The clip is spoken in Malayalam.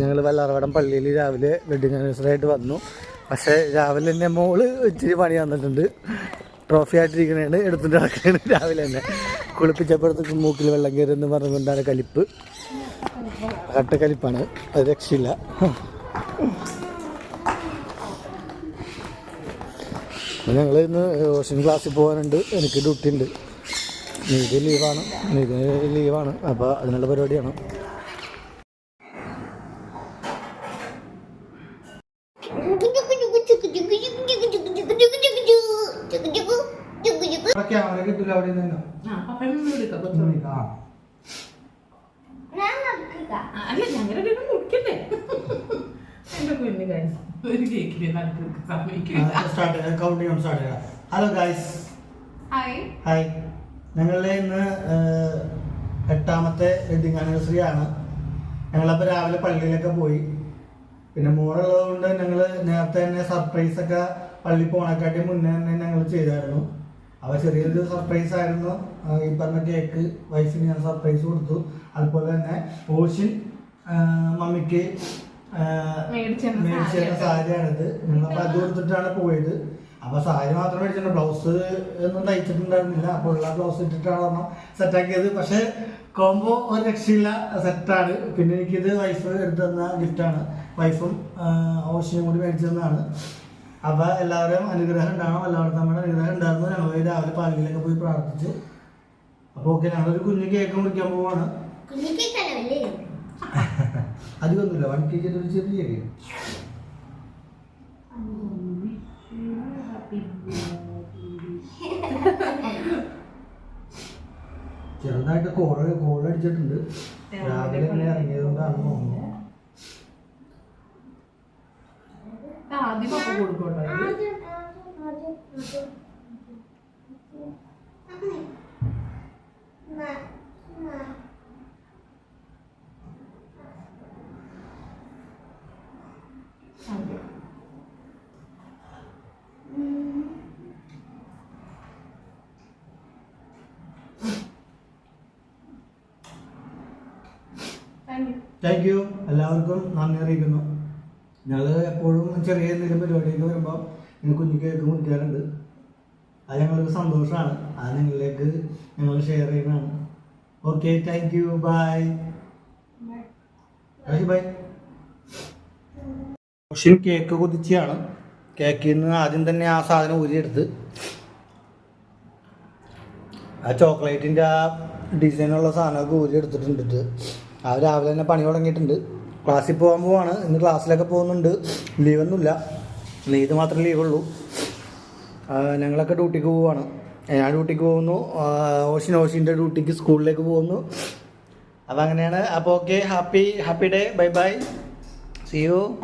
ഞങ്ങൾ വല്ലാറവടം പള്ളിയിൽ രാവിലെ വെഡിങ് ആനിവേഴ്സറി ആയിട്ട് വന്നു. പക്ഷേ രാവിലെ തന്നെ മോൾ ഇച്ചിരി പണി തന്നിട്ടുണ്ട്. ട്രോഫി ആയിട്ടിരിക്കണേണ് എടുത്തിട്ട് നടക്കണേണ് രാവിലെ തന്നെ. കുളിപ്പിച്ചപ്പോഴത്തേക്ക് മൂക്കിൽ വെള്ളം കയറുമെന്ന് പറഞ്ഞുകൊണ്ടാണ് കലിപ്പ്. കട്ട കലിപ്പാണ് അത് രക്ഷയില്ല. ഞങ്ങൾ ഇന്ന് ഓഷൻ ക്ലാസ്സിൽ പോകാനുണ്ട്. എനിക്ക് ഡ്യൂട്ടി ഉണ്ട്. നീതി ലീവാണ് നീതി ലീവാണ് അപ്പോൾ അതിനുള്ള പരിപാടിയാണ്. ക്യാമറ കിട്ടില്ല അവിടെ നിന്നോ അല്ല ഞങ്ങളുടെ എന്റെ കുഞ്ഞു കാര്യം ഒരു കേക്കിൽ ഹലോ ഗൈസ് ഹായ് ഹായ് ഞങ്ങളുടെ ഇന്ന് എട്ടാമത്തെ വെഡിങ് ആനിവേഴ്സറി ആണ്. ഞങ്ങളപ്പോൾ രാവിലെ പള്ളിയിലൊക്കെ പോയി. പിന്നെ മോളുള്ളത് കൊണ്ട് ഞങ്ങൾ നേരത്തെ തന്നെ സർപ്രൈസ് ഒക്കെ പള്ളി പോണക്കാട്ടി മുന്നേ തന്നെ ഞങ്ങൾ ചെയ്തായിരുന്നു. അപ്പോൾ ചെറിയൊരു സർപ്രൈസ് ആയിരുന്നു. ഈ പറഞ്ഞ കേക്ക് വൈഫിന് ഞാൻ സർപ്രൈസ് കൊടുത്തു. അതുപോലെ തന്നെ പോഷിൻ മമ്മിക്ക് മേടിച്ച സാരിയാണിത്. ഞങ്ങളപ്പോൾ അത് കൊടുത്തിട്ടാണ് പോയത്. അപ്പൊ സാരി മാത്രം മേടിച്ചിട്ടുണ്ട്. ബ്ലൗസ് ഒന്നും തയ്ച്ചിട്ടുണ്ടായിരുന്നില്ല. അപ്പോൾ ഉള്ള ബ്ലൗസ് ഇട്ടിട്ടാണ് പറഞ്ഞാൽ സെറ്റാക്കിയത് പക്ഷെ കോംബോ ഒരു രക്ഷയില്ല. സെറ്റാണ് പിന്നെ എനിക്കിത് വൈഫ് എടുത്തു തന്ന ഗിഫ്റ്റാണ് വൈഫും ഓഷനും കൂടി മേടിച്ചു തന്നതാണ്. അപ്പൊ എല്ലാവരും അനുഗ്രഹം ഉണ്ടാവണം. എല്ലാവർക്കും നമ്മുടെ അനുഗ്രഹം ഉണ്ടായിരുന്നു. ഞങ്ങൾ രാവിലെ പള്ളിയിലൊക്കെ പോയി പ്രാർത്ഥിച്ചു. അപ്പോൾ ഓക്കെ ഞങ്ങളൊരു കുഞ്ഞു കേക്ക് മുറിക്കാൻ പോവാണ്. അധികമൊന്നുമില്ല വൺ കെ ജി ഒരു ചെറിയ കേക്ക് ചെറുതായിട്ട് കോൾ അടിച്ചിട്ടുണ്ട്. രാവിലെ തന്നെ ഇറങ്ങിയത് കൊണ്ടാണെന്ന് തോന്നുന്നു. ആദ്യം പപ്പ കൊടുക്കോട്ടോ. താങ്ക് യു എല്ലാവർക്കും നന്ദി അറിയിക്കുന്നു. ഞങ്ങൾ എപ്പോഴും ചെറിയ എന്തെങ്കിലും പരിപാടിയൊക്കെ വരുമ്പോൾ ഇങ്ങനെ കുഞ്ഞു കേക്ക് മുറിക്കാറുണ്ട്. അത് ഞങ്ങൾക്ക് സന്തോഷമാണ് അത് നിങ്ങളിലേക്ക് ഞങ്ങൾ ഷെയർ ചെയ്യുന്നതാണ്. Okay thank you bye bye cake കുതിച്ചാണ് കേക്കിൽ നിന്ന് ആദ്യം തന്നെ ആ സാധനം ഊരിയെടുത്ത് ആ ചോക്ലേറ്റിന്റെ ആ ഡിസൈനുള്ള സാധനമൊക്കെ ഊരിയെടുത്തിട്ടുണ്ട്. ആ രാവിലെ തന്നെ പണി തുടങ്ങിയിട്ടുണ്ട്. ക്ലാസ്സിൽ പോകാൻ പോവാണ്. ഇന്ന് ക്ലാസ്സിലൊക്കെ പോകുന്നുണ്ട്. ലീവൊന്നുമില്ല. ഇന്ന് മാത്രമേ ലീവുള്ളൂ. ഞങ്ങളൊക്കെ ഡ്യൂട്ടിക്ക് പോവാണ്. ഞാൻ ഡ്യൂട്ടിക്ക് പോകുന്നു. ഓഷിൻ ഓഷിന്റെ ഡ്യൂട്ടിക്ക് സ്കൂളിലേക്ക് പോകുന്നു. അപ്പോൾ അങ്ങനെയാണ് അപ്പോൾ okay happy happy day. Bye bye. See you